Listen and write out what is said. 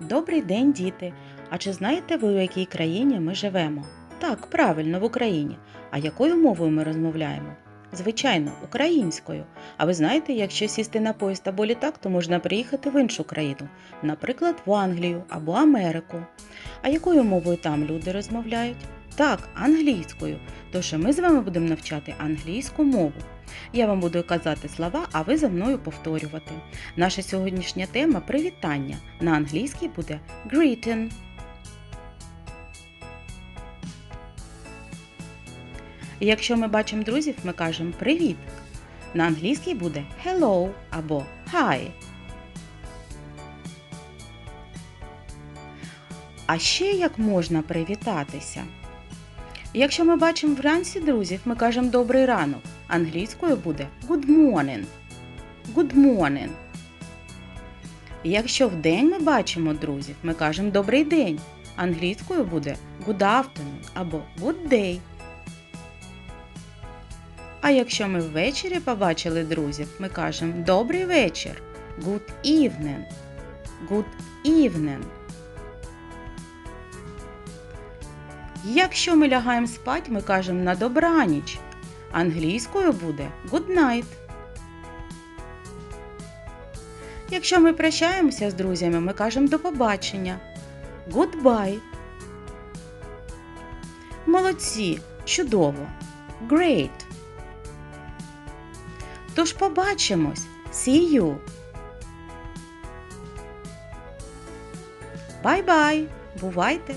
Добрий день, діти! А чи знаєте ви, у якій країні ми живемо? Так, правильно, в Україні. А якою мовою ми розмовляємо? Звичайно, українською. А ви знаєте, якщо сісти на поїзд або літак, то можна приїхати в іншу країну, наприклад, в Англію або Америку. А якою мовою там люди розмовляють? Так, англійською. Тож ми з вами будемо навчати англійську мову. Я вам буду казати слова, а ви за мною повторювати. Наша сьогоднішня тема привітання. На англійській буде greeting. Якщо ми бачимо друзів, ми кажемо привіт. На англійській буде hello або hi. А ще як можна привітатися? Якщо ми бачимо вранці друзів, ми кажемо добрий ранок. Англійською буде good morning. Good morning. Якщо вдень ми бачимо друзів, ми кажемо добрий день. Англійською буде good afternoon або good day. А якщо ми ввечері побачили друзів, ми кажемо добрий вечір. Good evening. Good evening. Якщо ми лягаємо спать, ми кажемо на добраніч. Англійською буде good night. Якщо ми прощаємося з друзями, ми кажемо до побачення. Goodbye. Молодці, чудово. Great. Тож побачимось. See you. Бай-бай. Бувайте!